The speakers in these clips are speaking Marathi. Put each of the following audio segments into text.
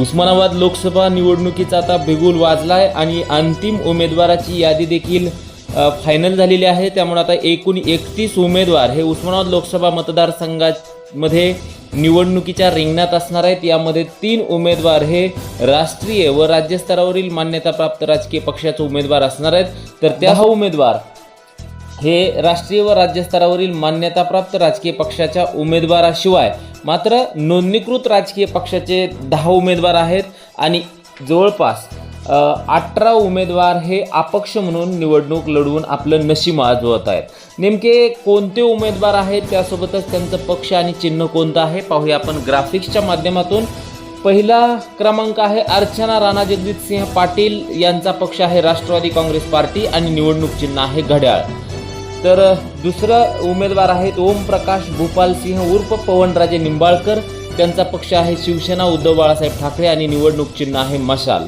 उस्मानाबाद लोकसभा निवडणुकीचा आता बिगुल वाजलाय आणि अंतिम उमेदवाराची यादी देखील फायनल झालेली आहे. त्यामुळे आता एकूण एकतीस उमेदवार हे उस्मानाबाद लोकसभा मतदारसंघामध्ये निवडणुकीच्या रिंगणात असणार आहेत. यामध्ये तीन उमेदवार हे राष्ट्रीय व राज्यस्तरावरील मान्यताप्राप्त राजकीय पक्षाचे उमेदवार असणार आहेत. तर त्या हा उमेदवार हे राष्ट्रीय व राज्यस्तरावरील मान्यताप्राप्त राजकीय पक्षाच्या उमेदवाराशिवाय मात्र नोंदणीकृत राजकीय पक्षाचे दहा उमेदवार आहेत आणि जवळपास अठरा उमेदवार हे अपक्ष म्हणून निवडणूक लढवून आपलं नशीब आजवत आहेत. नेमके कोणते उमेदवार आहेत? त्यासोबतच त्यांचं पक्ष आणि चिन्ह कोणतं आहे? पाहूया आपण ग्राफिक्सच्या माध्यमातून. पहिला क्रमांक आहे अर्चना राणा जगजितसिंह पाटील. यांचा पक्ष आहे राष्ट्रवादी काँग्रेस पार्टी आणि निवडणूक चिन्ह आहे घड्याळ. तर दुसरा दुसरं उमेदवार आहेत ओम प्रकाश भूपाल सिंह उर्फ पवनराजे निंबाळकर. त्यांचा पक्ष आहे शिवसेना उद्धव बाळासाहेब ठाकरे आणि निवडणूक चिन्ह आहे मशाल.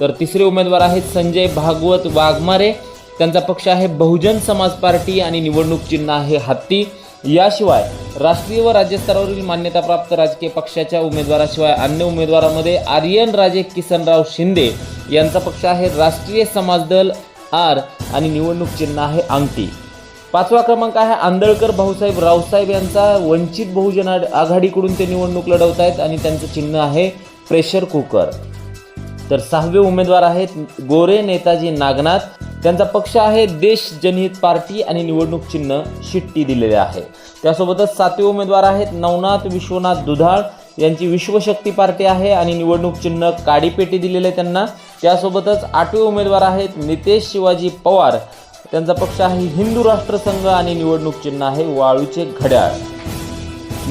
तर तिसरे उमेदवार आहेत संजय भागवत वाघमारे. त्यांचा पक्ष आहे बहुजन समाज पार्टी आणि निवडणूक चिन्ह आहे हत्ती. याशिवाय राष्ट्रीय व राज्य स्तरावरील मान्यताप्राप्त राजकीय पक्षाच्या उमेदवाराशिवाय अन्य उमेदवारामध्ये आर्यन राजे किसनराव शिंदे यांचा पक्ष आहे राष्ट्रीय समाज दल आर आणि निवडणूक चिन्ह आहे अंगठी. पाचवा क्रमांक आहे आंदळकर भाऊसाहेब रावसाहेब यांचा वंचित बहुजन आघाडीकडून ते निवडणूक लढवत आहेत आणि त्यांचं चिन्ह आहे प्रेशर कुकर. तर सहावे उमेदवार आहेत गोरे नेताजी नागनाथ. त्यांचा पक्ष आहे देश जनहित पार्टी आणि निवडणूक चिन्ह शिट्टी दिलेले आहे. त्यासोबतच सातवे उमेदवार आहेत नवनाथ विश्वनाथ दुधाळ. यांची विश्वशक्ती पार्टी आहे आणि निवडणूक चिन्ह काडीपेटी दिलेले त्यांना. त्यासोबतच आठवे उमेदवार आहेत नितेश शिवाजी पवार. त्यांचा पक्ष आहे हिंदू राष्ट्र संघ आणि निवडणूक चिन्ह आहे वाळूचे घड्याळ.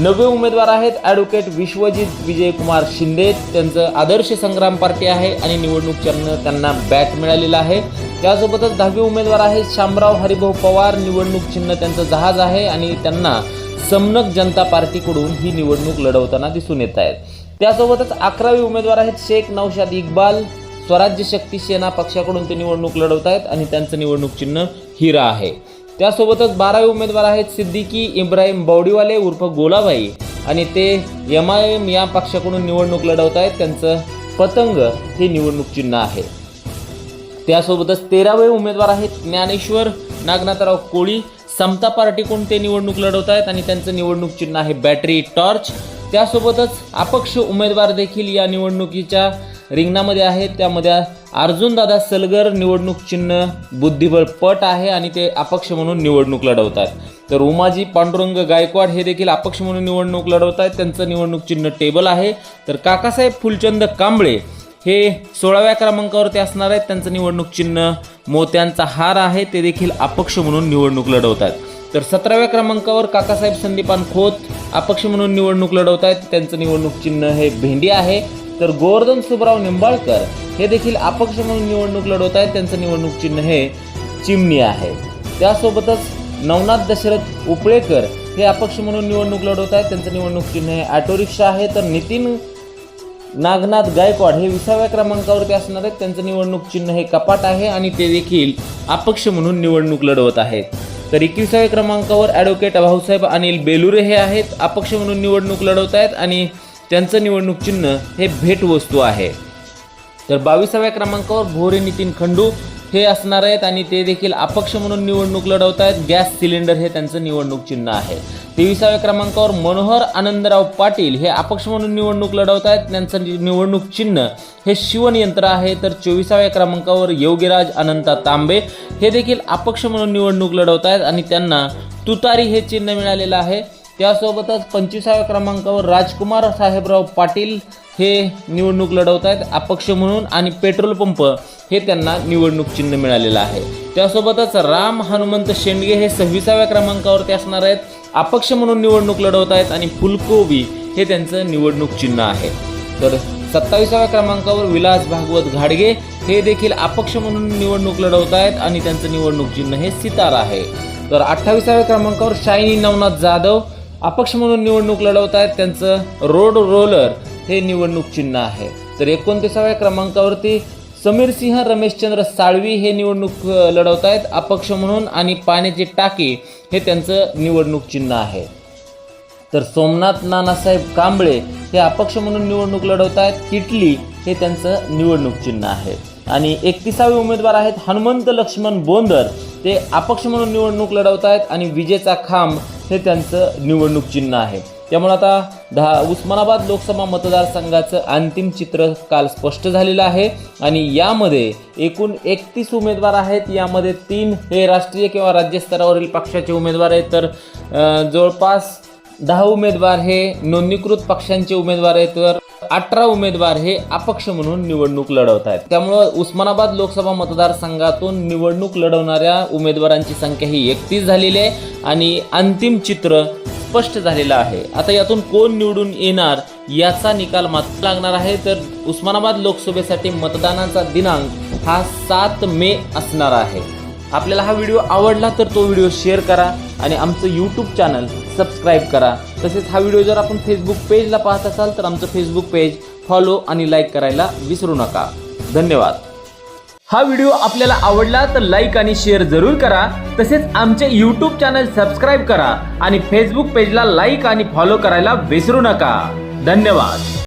नवे उमेदवार आहेत ॲडव्होकेट विश्वजित विजयकुमार शिंदे. त्यांचं आदर्श संग्राम पार्टी आहे आणि निवडणूक चिन्ह त्यांना बॅट मिळालेलं आहे. त्यासोबतच दहावे उमेदवार आहेत शामराव हरिभाऊ पवार. निवडणूक चिन्ह त्यांचं जहाज आहे आणि त्यांना समनक जनता पार्टीकडून ही निवडणूक लढवताना दिसून येत आहेत. त्यासोबतच अकरावे उमेदवार आहेत शेख नौशाद इक्बाल. स्वराज्य शक्ती सेना पक्षाकडून ते निवडणूक लढवत आहेत आणि त्यांचं निवडणूक चिन्ह हिरा आहे. त्यासोबतच बारावे उमेदवार आहेत सिद्दीकी इब्राहिम बौडीवाले उर्फ गोलाबाई. आणि ते एम आय एम या पक्षाकडून निवडणूक लढवत आहेत त्यांचं पतंग हे निवडणूक चिन्ह आहे. त्यासोबतच तेरावे उमेदवार आहेत ज्ञानेश्वर नागनाथराव कोळी समता पार्टीकडून ते निवडणूक लढवत आहेत आणि त्यांचं निवडणूक चिन्ह आहे बॅटरी टॉर्च. त्यासोबतच अपक्ष उमेदवार देखील या निवडणुकीच्या रिंगणामध्ये आहेत. त्यामध्ये अर्जुन दादा सलगर निवडणूक चिन्ह बुद्धिबळ पट आहे आणि ते अपक्ष म्हणून निवडणूक लढवतात. तर उमाजी पांडुरंग गायकवाड हे देखील अपक्ष म्हणून निवडणूक लढवत आहेत त्यांचं निवडणूक चिन्ह टेबल आहे. तर काकासाहेब फुलचंद कांबळे हे सोळाव्या क्रमांकावरती असणार आहेत. त्यांचं निवडणूक चिन्ह मोत्यांचा हार आहे. ते देखील अपक्ष म्हणून निवडणूक लढवतात. तर सतराव्या क्रमांकावर काकासाहेब संदीपान खोत अपक्ष म्हणून निवडणूक लढवत आहेत त्यांचं निवडणूक चिन्ह हे भेंडी आहे. तर गोवर्धन सुबराव निंबाळकर हे देखील अपक्ष म्हणून निवडणूक लढवत आहेत. त्यांचं निवडणूक चिन्ह हे चिमणी आहे. त्यासोबतच नवनाथ दशरथ उपळेकर हे अपक्ष म्हणून निवडणूक लढवत आहेत. त्यांचं निवडणूक चिन्ह हे ऑटो रिक्षा आहे. तर नितीन नागनाथ गायकवाड हे विसाव्या क्रमांकावरती असणार आहेत. त्यांचं निवडणूक चिन्ह हे कपाट आहे आणि ते देखील अपक्ष म्हणून निवडणूक लढवत आहेत. तर एकविसाव्या क्रमांकावर ॲडव्होकेट भाऊसाहेब अनिल बेलुरे हे आहेत. अपक्ष म्हणून निवडणूक लढवत आहेत आणि त्यांचं निवडणूक चिन्ह हे भेटवस्तू आहे. तर बावीसाव्या क्रमांकावर भोरे नितीन खंडू हे असणार आहेत आणि ते देखील अपक्ष म्हणून निवडणूक लढवत आहेत गॅस सिलेंडर हे त्यांचं निवडणूक चिन्ह आहे. तेविसाव्या क्रमांकावर मनोहर आनंदराव पाटील हे अपक्ष म्हणून निवडणूक लढवत आहेत त्यांचं नि- निवडणूक चिन्ह हे शिवणयंत्र आहे. तर चोवीसाव्या क्रमांकावर योगीराज अनंता तांबे हे देखील अपक्ष म्हणून निवडणूक लढवत आहेत आणि त्यांना तुतारी हे चिन्ह मिळालेलं आहे. त्यासोबतच पंचवीसाव्या क्रमांकावर राजकुमार साहेबराव पाटील हे निवडणूक लढवत आहेत. अपक्ष म्हणून आणि पेट्रोल पंप हे त्यांना निवडणूक चिन्ह मिळालेलं आहे. त्यासोबतच राम हनुमंत शेंडगे हे सव्वीसाव्या क्रमांकावरती असणार आहेत. अपक्ष म्हणून निवडणूक लढवत आहेत आणि फुलकोबी हे त्यांचं निवडणूक चिन्ह आहे. तर सत्तावीसाव्या क्रमांकावर विलास भागवत घाडगे हे देखील अपक्ष म्हणून निवडणूक लढवत आहेत आणि त्यांचं निवडणूक चिन्ह हे सितार आहे. तर अठ्ठावीसाव्या क्रमांकावर शायनी नवनाथ जाधव अपक्ष म्हणून निवडणूक लढवत आहेत त्यांचं रोड रोलर हे निवडणूक चिन्ह आहे. तर एकोणतीसाव्या क्रमांकावरती समीर सिंह रमेशचंद्र साळवी हे निवडणूक लढवत आहेत अपक्ष म्हणून आणि पाण्याची टाकी हे त्यांचं निवडणूक चिन्ह आहे. तर सोमनाथ नानासाहेब कांबळे हे अपक्ष म्हणून निवडणूक लढवत आहेत किटली हे त्यांचं निवडणूक चिन्ह आहे. आणि एकतीसावे उमेदवार आहेत हनुमंत लक्ष्मण बोंदर. ते अपक्ष म्हणून निवडणूक लढवत आहेत आणि विजेचा खांब हे त्यांचं निवडणूक चिन्ह आहे. त्यामुळे आता दहा उस्मानाबाद लोकसभा मतदारसंघाचं अंतिम चित्र काल स्पष्ट झालेलं आहे. आणि यामध्ये एकूण एकतीस उमेदवार आहेत. यामध्ये तीन हे राष्ट्रीय किंवा राज्यस्तरावरील पक्षाचे उमेदवार आहेत. तर जवळपास दहा उमेदवार हे नोंदणीकृत पक्षांचे उमेदवार आहेत. तर अठरा उमेदवार हे अपक्ष म्हणून निवडणूक लढवत आहेत. त्यामुळं उस्मानाबाद लोकसभा मतदारसंघातून निवडणूक लढवणाऱ्या उमेदवारांची संख्या ही एकतीस झालेली आहे आणि अंतिम चित्र स्पष्ट झालेलं आहे. आता यातून कोण निवडून येणार याचा निकाल मात्र लागणार आहे. तर उस्मानाबाद लोकसभेसाठी मतदानाचा दिनांक हा सात मे असणार आहे. आपल्याला हा व्हिडिओ आवडला तर तो व्हिडिओ शेअर करा आणि आमचं यूट्यूब चॅनल सबस्क्राईब करा. तसेच हा व्हिडिओ जर आपण फेसबुक पेजला पाहत असाल तर आमचं फेसबुक पेज फॉलो आणि लाईक करायला विसरू नका. धन्यवाद. हा व्हिडिओ आपल्याला आवडला तर लाईक आणि शेअर जरूर करा. तसेच आमचे यूट्यूब चॅनल सबस्क्राईब करा आणि फेसबुक पेजला लाईक आणि फॉलो करायला विसरू नका. धन्यवाद.